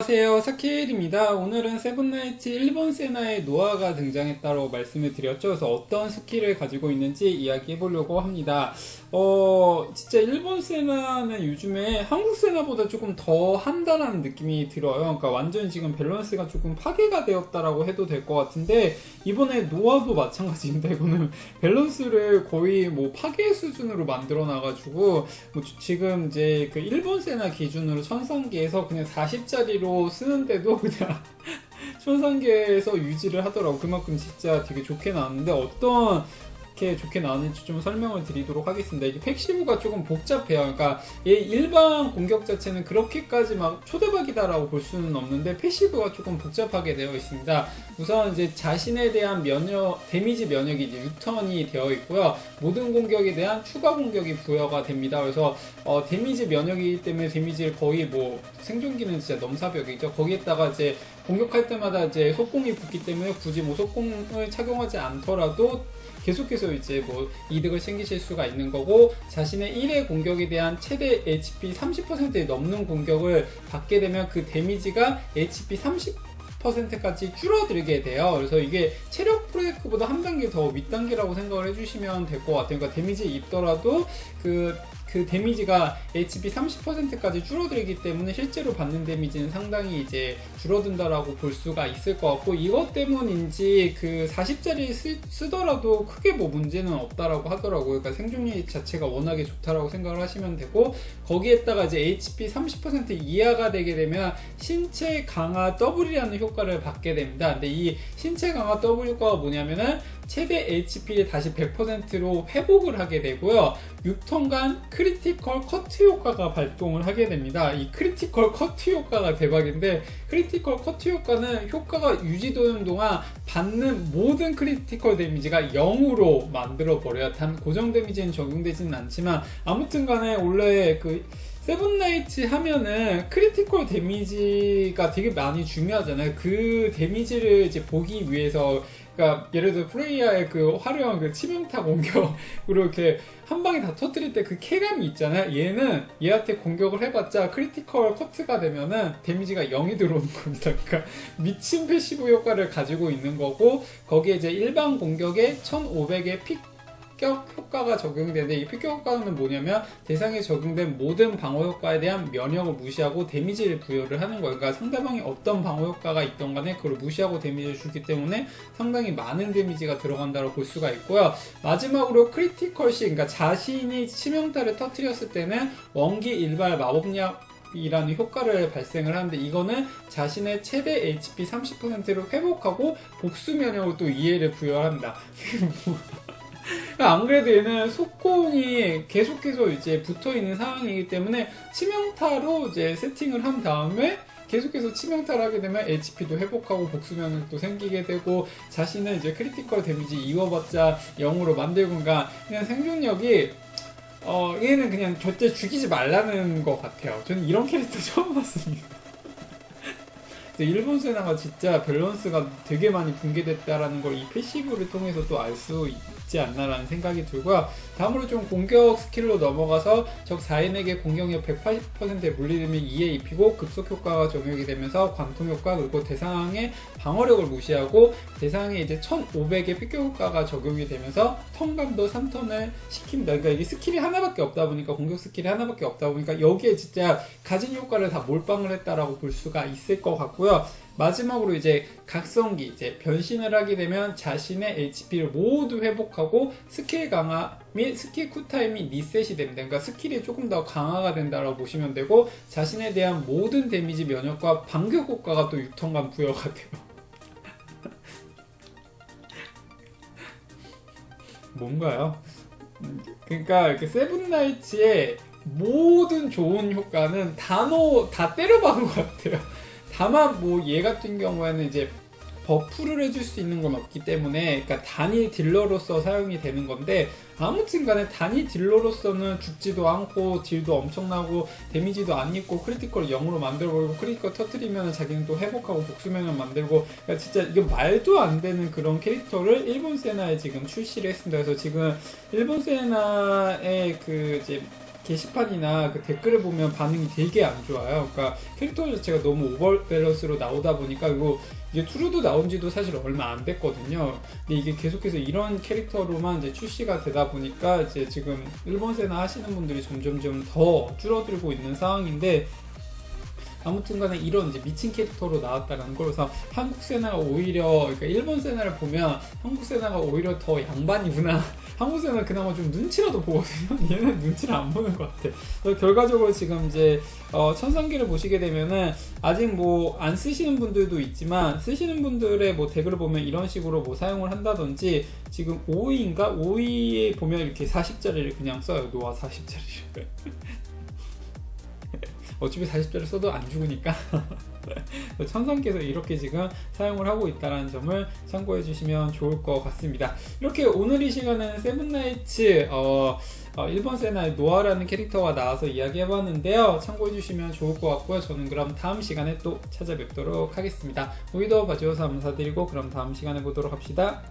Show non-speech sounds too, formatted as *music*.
안녕하세요. 사케일입니다. 오늘은 세븐나이츠 일본 세나의 노아가 등장했다고 말씀을 드렸죠. 그래서 어떤 스킬을 가지고 있는지 이야기해 보려고 합니다. 어 진짜 일본 세나는 요즘에 한국 세나보다 조금 더 한다는 느낌이 들어요. 그러니까 완전 지금 밸런스가 조금 파괴가 되었다라고 해도 될 것 같은데 이번에 노아도 마찬가지입니다. 이거는 밸런스를 거의 뭐 파괴 수준으로 만들어 놔가지고 뭐 지금 이제 그 일본 세나 기준으로 천상계에서 그냥 40짜리로 쓰는데도 *laughs* 그냥 천상계에서 유지를 하더라고. 그만큼 진짜 되게 좋게 나왔는데 어떤 게 좋게 나왔는지 좀 설명을 드리도록 하겠습니다. 이게 팩시브가 조금 복잡해요. 그러니까 얘 일반 공격 자체는 그렇게까지 막 초대박이다라고 볼 수는 없는데 패시브가 조금 복잡하게 되어 있습니다. 우선 이제 자신에 대한 면역 데미지 면역이 이제 6턴이 되어 있고요. 모든 공격에 대한 추가 공격이 부여가 됩니다. 그래서 어, 데미지 면역이기 때문에 데미지를 거의 뭐 생존기는 진짜 넘사벽이죠. 거기에다가 이제 공격할 때마다 이제 속공이 붙기 때문에 굳이 뭐 속공을 착용하지 않더라도 계속해서 이제 뭐 이득을 챙기실 수가 있는 거고 자신의 1회 공격에 대한 최대 HP 30%에 넘는 공격을 받게 되면 그 데미지가 HP 30 10%까지 줄어들게 돼요. 그래서 이게 체력 브레이크보다 한 단계 더 윗단계라고 생각을 해주시면 될 것 같아요. 그러니까 데미지 입더라도 그, 그 데미지가 HP 30%까지 줄어들기 때문에 실제로 받는 데미지는 상당히 이제 줄어든다라고 볼 수가 있을 것 같고 이것 때문인지 그 40짜리 쓰, 더라도 크게 뭐 문제는 없다라고 하더라고요. 그러니까 생존率 자체가 워낙에 좋다라고 생각을 하시면 되고 거기에다가 이제 HP 30% 이하가 되게 되면 신체 강화 W이라는 효과를 받게 됩니다. 근데 이 신체 강화 W 효과가 뭐냐면은 최대 HP를 다시 100%로 회복을 하게 되고요. 6턴간 크리티컬 커트 효과가 발동을 하게 됩니다. 이 크리티컬 커트 효과가 대박인데 크리티컬 커트 효과는 효과가 유지되는 동안 받는 모든 크리티컬 데미지가 0으로 만들어 버려요. 단 고정 데미지는 적용되지는 않지만 아무튼 간에 원래 그 세븐나이트 하면은 크리티컬 데미지가 되게 많이 중요하잖아요. 그 데미지를 이제 보기 위해서 그러니까 예를 들어 프레이야의 그 화려한 그 치명타 공격으로 이렇게 한 방에 다 터뜨릴 때 그 쾌감이 있잖아요. 얘는 얘한테 공격을 해봤자 크리티컬 커트가 되면은 데미지가 0이 들어오는 겁니다. 그러니까 미친 패시브 효과를 가지고 있는 거고 거기에 이제 일반 공격에 1500의 픽 픽격 효과가 적용되는데 이 픽격 효과는 뭐냐면 대상에 적용된 모든 방어 효과에 대한 면역을 무시하고 데미지를 부여를 하는 거예요. 그러니까 상대방이 어떤 방어 효과가 있던 간에 그걸 무시하고 데미지를 주기 때문에 상당히 많은 데미지가 들어간다고 볼 수가 있고요. 마지막으로 크리티컬 시 그러니까 자신이 치명타를 터뜨렸을 때는 원기 일발 마법약 이라는 효과를 발생을 하는데 이거는 자신의 최대 HP 30%를 회복하고 복수 면역을 또 이해를 부여합니다. *laughs* 안 그래도 얘는 속공이 계속해서 이제 붙어 있는 상황이기 때문에 치명타로 이제 세팅을 한 다음에 계속해서 치명타를 하게 되면 HP도 회복하고 복수면은 생기게 되고 자신은 이제 크리티컬 데미지 이어봤자 0으로 만들고가 그냥 생존력이 어 얘는 그냥 절대 죽이지 말라는 것 같아요. 저는 이런 캐릭터 *laughs* 처음 봤습니다. 일본 세나가 진짜 밸런스가 되게 많이 붕괴됐다라는 걸 이 패시브를 통해서 또 알 수 있지 않나라는 생각이 들고요. 다음으로 좀 공격 스킬로 넘어가서 적 4인에게 공격력 180%에 물리면 2에 입히고 급속 효과가 적용이 되면서 관통 효과 그리고 대상의 방어력을 무시하고 대상에 이제 1500의 픽격 효과가 적용이 되면서 턴감도 3턴을 시킵니다. 그러니까 이게 스킬이 하나밖에 없다 보니까 공격 스킬이 하나밖에 없다 보니까 여기에 진짜 가진 효과를 다 몰빵을 했다라고 볼 수가 있을 것 같고요. 마지막으로 이제 각성기 이제 변신을 하게 되면 자신의 HP를 모두 회복하고 스킬 강화 및 스킬 쿨타임이 리셋이 됩니다. 그러니까 스킬이 조금 더 강화가 된다고 보시면 되고 자신에 대한 모든 데미지 면역과 반격 효과가 또 6턴간 부여가 돼요. *laughs* 뭔가요? 그러니까 이렇게 세븐나이츠의 모든 좋은 효과는 단어 다 때려박은 것 같아요. 다만 뭐 얘 같은 경우에는 이제 버프를 해줄 수 있는 건 없기 때문에 그러니까 단일 딜러로서 사용이 되는 건데 아무튼 간에 단일 딜러로서는 죽지도 않고 딜도 엄청나고 데미지도 안 입고 크리티컬 0으로 만들어버리고 크리티컬 터트리면 자기는 또 회복하고 복수면을 만들고 그러니까 진짜 이게 말도 안 되는 그런 캐릭터를 일본 세나에 지금 출시를 했습니다. 그래서 지금 일본 세나의 그 이제 게시판이나 그 댓글을 보면 반응이 되게 안 좋아요. 그러니까 캐릭터 자체가 너무 오버 밸런스로 나오다 보니까 이거 이게 투루도 나온 지도 사실 얼마 안 됐거든요. 근데 이게 계속해서 이런 캐릭터로만 이제 출시가 되다 보니까 이제 지금 일본 세나 하시는 분들이 점점점 더 줄어들고 있는 상황인데 아무튼 간에 이런 이제 미친 캐릭터로 나왔다는 걸 그래서 한국 세나가 오히려 그러니까 일본 세나를 보면 한국 세나가 오히려 더 양반이구나. *laughs* 한국 세나는 그나마 좀 눈치라도 보거든요. *laughs* 얘는 눈치를 안 보는 것 같아. 그래서 결과적으로 지금 이제 어, 천상계를 보시게 되면은 아직 뭐 안 쓰시는 분들도 있지만 쓰시는 분들의 뭐 댓글을 보면 이런 식으로 뭐 사용을 한다든지 지금 5위인가? 5위에 보면 이렇게 40짜리를 그냥 써요. 노아 40짜리를 *laughs* 어차피 40짜리 써도 안 죽으니까 *laughs* 천상께서 이렇게 지금 사용을 하고 있다는 점을 참고해 주시면 좋을 것 같습니다. 이렇게 오늘 이 시간은 세븐나이츠 어, 어, 일본 세나의 노아라는 캐릭터가 나와서 이야기해봤는데요. 참고해 주시면 좋을 것 같고요. 저는 그럼 다음 시간에 또 찾아뵙도록 하겠습니다. 오이도 봐주셔서 감사드리고 그럼 다음 시간에 보도록 합시다.